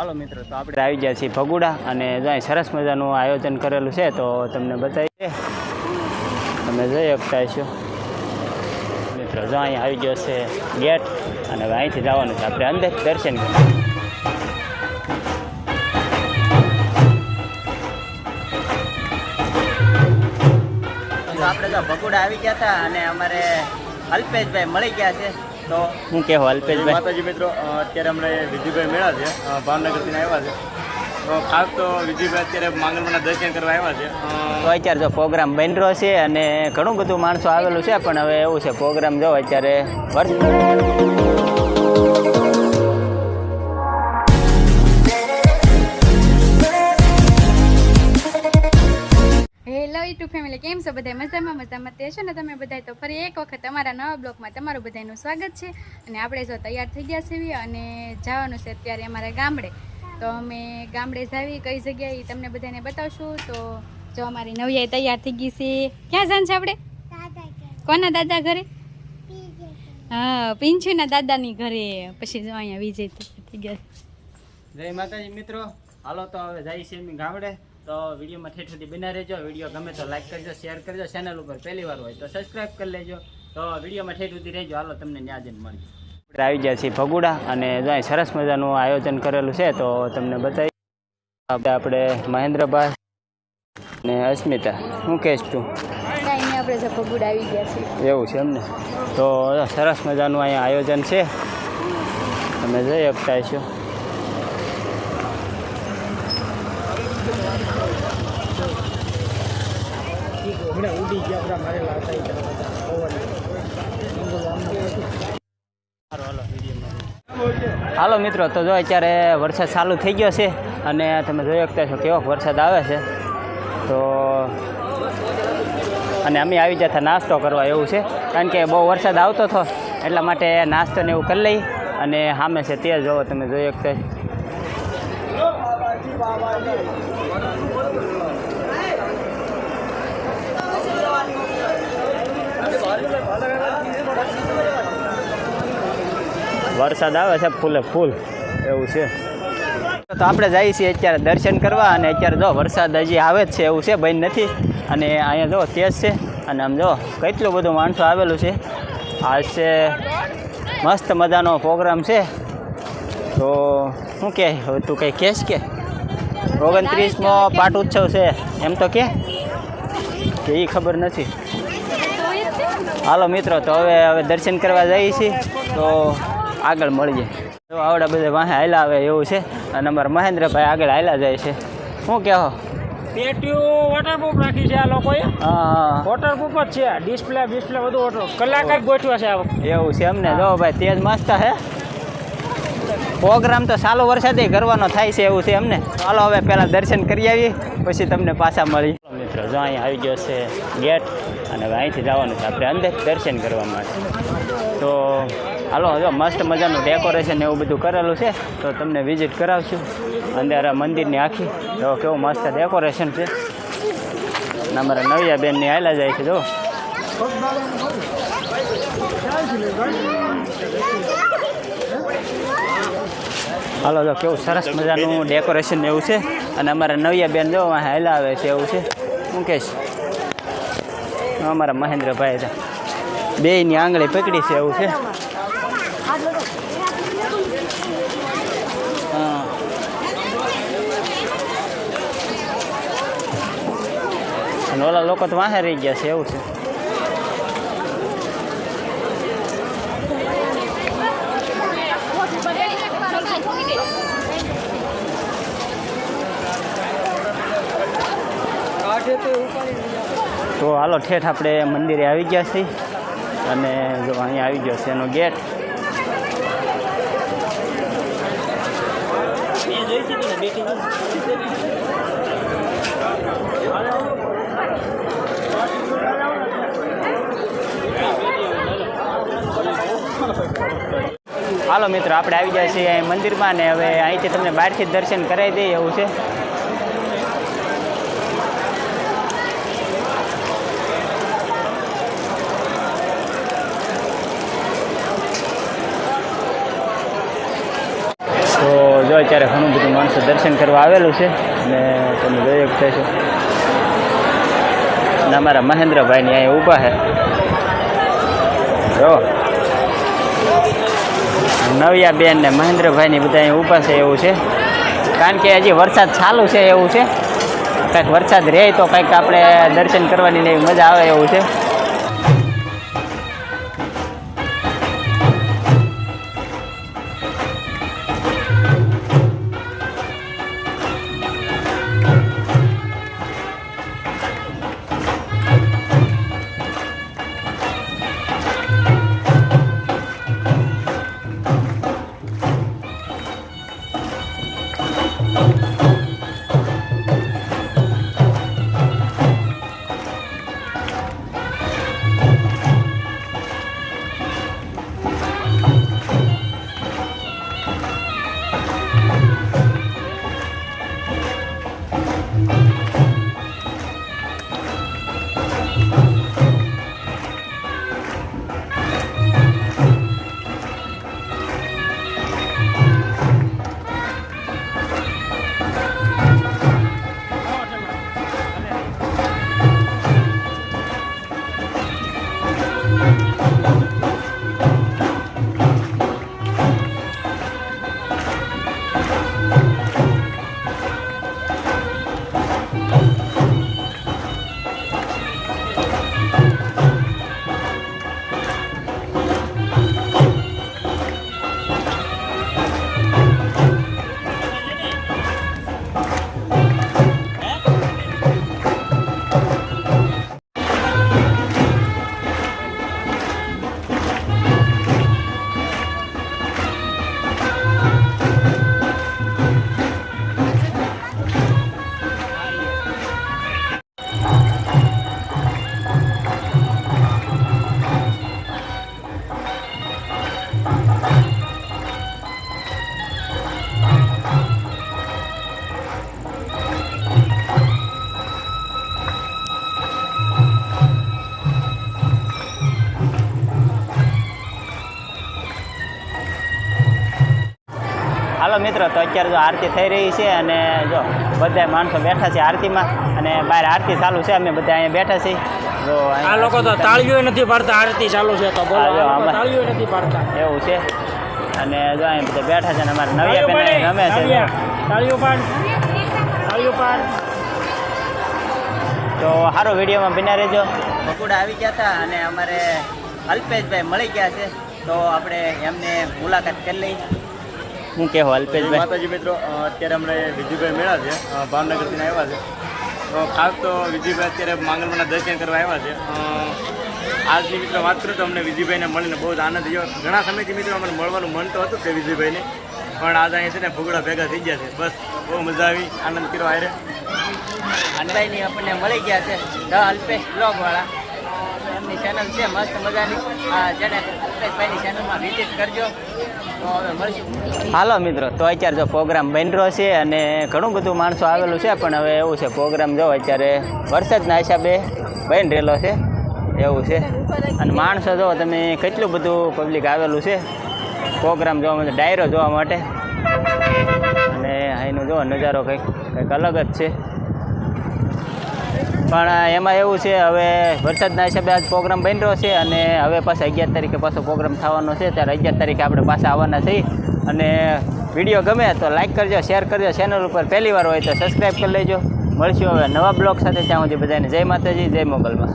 હાલો મિત્રો, તો આપણે આવી ગયા છીએ ભગુડા અને જો અહીં સરસ મજાનું આયોજન કરેલું છે, તો તમને બતાવીએ. તમે જોઈ શકતા છો મિત્રો, જો અહીં આવી ગયો છે ગેટ, અને અહીંથી જવાનું છે, આપણે અંદર દર્શન આપણે તો ભગુડા આવી ગયા હતા, અને અમારે અલ્પેશભાઈ મળી ગયા છે. તો હું કહેવો અલ્પેશભાઈ. માતાજી મિત્રો અત્યારે અમને વિજયભાઈ મેળા છે ભાવનગરથી આવ્યા છે. તો ખાસ તો વિજયભાઈ અત્યારે માંગલમાના દર્શન કરવા આવ્યા છે. તો અત્યારે જો પ્રોગ્રામ બન્યો છે અને ઘણું બધું માણસો આવેલું છે પણ હવે એવું છે પ્રોગ્રામ જો અત્યારે વર્ષ યુટ્યુબ ફેમિલી કેમ છો? બધા મજામાં? મજામાં તે છો ને તમે બધા તો ફરી એક વખત અમારા નવા બ્લોગમાં તમારું બધાનું સ્વાગત છે. અને આપણે જો તૈયાર થઈ ગયા છીએ અને જવાનું છે અત્યારે અમારા ગામડે. તો અમે ગામડે જાવી કઈ જગ્યાએ તમને બધાને બતાવશું. તો જો અમારી નવિયાઈ તૈયાર થઈ ગઈ છે. ક્યાં જાણ છે આપણે? કોના દાદા ઘરે? હા પિંછુના દાદાની ઘરે. પછી જો અહીંયા વિજય થઈ ગયા. જય માતાજી મિત્રો. હાલો તો હવે જાય છે ગામડે. તો વિડીયોમાં ઠેઠ સુધી બના રહેજો. વીડિયો ગમે તો લાઈક કરજો શેર કરજો. ચેનલ ઉપર પહેલી વાર હોય તો સબસ્ક્રાઈબ કરી લેજો. તો વિડીયોમાં ઠેઠ સુધી રહેજો. હાલો તમને ન્યા જઈને મળજો આપણે આવી ગયા છીએ ભગુડા અને જાય સરસ મજાનું આયોજન કરેલું છે. તો તમને બતાવી આપણે મહેન્દ્રભાઈ અને અસ્મિતા. શું કહેશ તું? આપણે જો આવી ગયા છીએ. એવું છે એમને? તો સરસ મજાનું અહીંયા આયોજન છે. તમે જઈ શકતા છો હાલો મિત્રો, તો જો અત્યારે વરસાદ ચાલુ થઈ ગયો છે અને તમે જોઈ શકતા છો કેવો વરસાદ આવે છે. તો અને અમે આવી જતા નાસ્તો કરવા એવું છે, કારણ કે બહુ વરસાદ આવતો હતો, એટલા માટે નાસ્તો ને એવું કરી લઈ અને સામે છે તે જોવો તમે જોઈ શકતા વરસાદ આવે છે ફૂલે ફૂલ, એવું છે. તો આપણે જઈએ છીએ અત્યારે દર્શન કરવા અને અત્યારે જો વરસાદ હજી આવે જ છે, એવું છે, બંધ નથી. અને અહીંયા જો તેજ છે, અને આમ જો કેટલું બધું માણસો આવેલું છે. આજ છે, મસ્ત મજાનો પ્રોગ્રામ છે. તો શું કે તું કંઈ કહેશ કે? ઓગણત્રીસમો પાટ ઉત્સવ છે, એમ તો કે? એ ખબર નથી. હાલો મિત્રો તો હવે હવે દર્શન કરવા જઈએ છીએ તો આગળ મળીએ. તો આવડા બધા વાહે આવેલા આવે એવું છે અને અમારા મહેન્દ્રભાઈ આગળ હાલ્યા જાય છે. શું કહો? પેટીઓ વોટરપ્રૂફ રાખી છે આ લોકોએ. હા વોટરપ્રૂફ જ છે. ડિસ્પ્લે ડિસ્પ્લે બધું વોટર કલાકાર ગોઠવ્યા છે આ એવું છે એમને જો ભાઈ તેજ મસ્ત હે પ્રોગ્રામ તો સાલો વરસાદે કરવાનો થાય છે એવું છે એમને ચાલો હવે પહેલાં દર્શન કરી આવીએ પછી તમને પાછા મળી મિત્રો જો અહીં આવી ગયો છે ગેટ અને હવે અહીંથી જવાનું છે આપણે અંદર દર્શન કરવા માટે. તો હાલો, જો મસ્ત મજાનું ડેકોરેશન એવું બધું કરેલું છે, તો તમને વિઝિટ કરાવશું. અંદર આ મંદિરની આખી. જો કેવું મસ્ત ડેકોરેશન છે. અને અમારા નવિયા બેનની હાલ્યા જાય છે, જો. હાલો, જો કેવું સરસ મજાનું ડેકોરેશન એવું છે. અને અમારા નવિયા બેન જો અહીં આવે છે એવું છે. હું કહેશ? અમારા મહેન્દ્રભાઈ બે બેયની આંગળી પકડી છે, એવું છે. ઓલા લોકો તો વાહે રહી ગયા છે, એવું છે. તો હાલો, ઠેઠ આપણે મંદિરે આવી ગયા છીએ અને જો અહીંયા આવી ગયો છે એનો ગેટ. હાલો મિત્રો, આપણે આવી ગયા છીએ મંદિરમાં ને હવે અહીંથી તમને બહારથી દર્શન કરાવી દઈએ એવું છે તો જો અત્યારે ઘણું બધું માણસો દર્શન કરવા આવેલું છે અને તમે જોઈ શકતા છો. અને અમારા મહેન્દ્રભાઈની અહીંયા ઊભા છે. જો. નવિયા બેન ને મહેન્દ્રભાઈની બધા અહીંયા ઊભા છે એવું છે. કારણ કે હજી વરસાદ ચાલુ છે એવું છે. કંઈક વરસાદ રહે તો કંઈક આપણે દર્શન કરવાની મજા આવે એવું છે. હાલો મિત્રો તો અત્યારે જો આરતી થઈ રહી છે અને જો બધા માણસો બેઠા છે આરતીમાં અને બહાર આરતી ચાલુ છે અમે બધા અહીંયા બેઠા છીએ. જો આ લોકો તો તાળીઓ નથી પાડતા આરતી ચાલુ છે તો બોલો તાળીઓ નથી પાડતા. એવું છે. અને જો અહીં બધા બેઠા છે અને અમારે નવી બેન રમે છે. તાળીઓ પાડ તાળીઓ પાડ. તો સારો વિડીયોમાં બિના રહેજો. બકુડા આવી ગયા હતા અને અમારે અલ્પેશભાઈ મળી ગયા છે. તો આપણે એમને મુલાકાત કરી લઈ હું કહેવું અલ્પેશભાઈ માતાજી મિત્રો અત્યારે અમને વિજયભાઈ મેળા છે. ભાવનગરથી આવ્યા છે. તો ખાસ તો વિજયભાઈ અત્યારે માંગલમાના દર્શન કરવા આવ્યા છે. આજની મિત્રો વાત કરું તો અમને વિજયભાઈને મળીને બહુ જ આનંદ થયો. ઘણા સમયથી મિત્રો અમને મળવાનું મન તો હતું તે વિજયભાઈને પણ આજ અહીંયા છે ને ભૂગડા ભેગા થઈ ગયા છે. બસ બહુ મજા આવી આનંદ કર્યો આયરે. અનભાઈની આપણને મળી ગયા છે ધ અલ્પેશ બ્લોગ વાળા ચેનલ છે, મસ્ત મજાની. જેને ભાઈની ચેનલમાં વિઝિટ કરજો. હાલો મિત્રો, તો અત્યારે જો પ્રોગ્રામ બન્યો છે અને ઘણું બધું માણસો આવેલું છે, પણ હવે એવું છે પ્રોગ્રામ જો અત્યારે વરસાદના હિસાબે બની રહેલો છે, એવું છે. અને માણસો જો તમે કેટલું બધું પબ્લિક આવેલું છે પ્રોગ્રામ જોવા માટે ડાયરો જોવા માટે. અને અહીંનો જો નજારો કંઈક કંઈક અલગ જ છે. પણ એમાં એવું છે, હવે વરસાદના હિસાબે આજ પ્રોગ્રામ બન્યો છે અને હવે પાછા અગિયાર તારીખે પાછો પ્રોગ્રામ થવાનો છે, ત્યારે અગિયાર તારીખે આપણે પાછા આવવાના છીએ. અને વીડિયો ગમે તો લાઇક કરજો શેર કરજો ચેનલ ઉપર પહેલી વાર હોય તો સબસ્ક્રાઈબ કરી લેજો. મળશું હવે નવા બ્લોગ સાથે, ત્યાં સુધી બધાને જય માતાજી, જય મોગલમાં.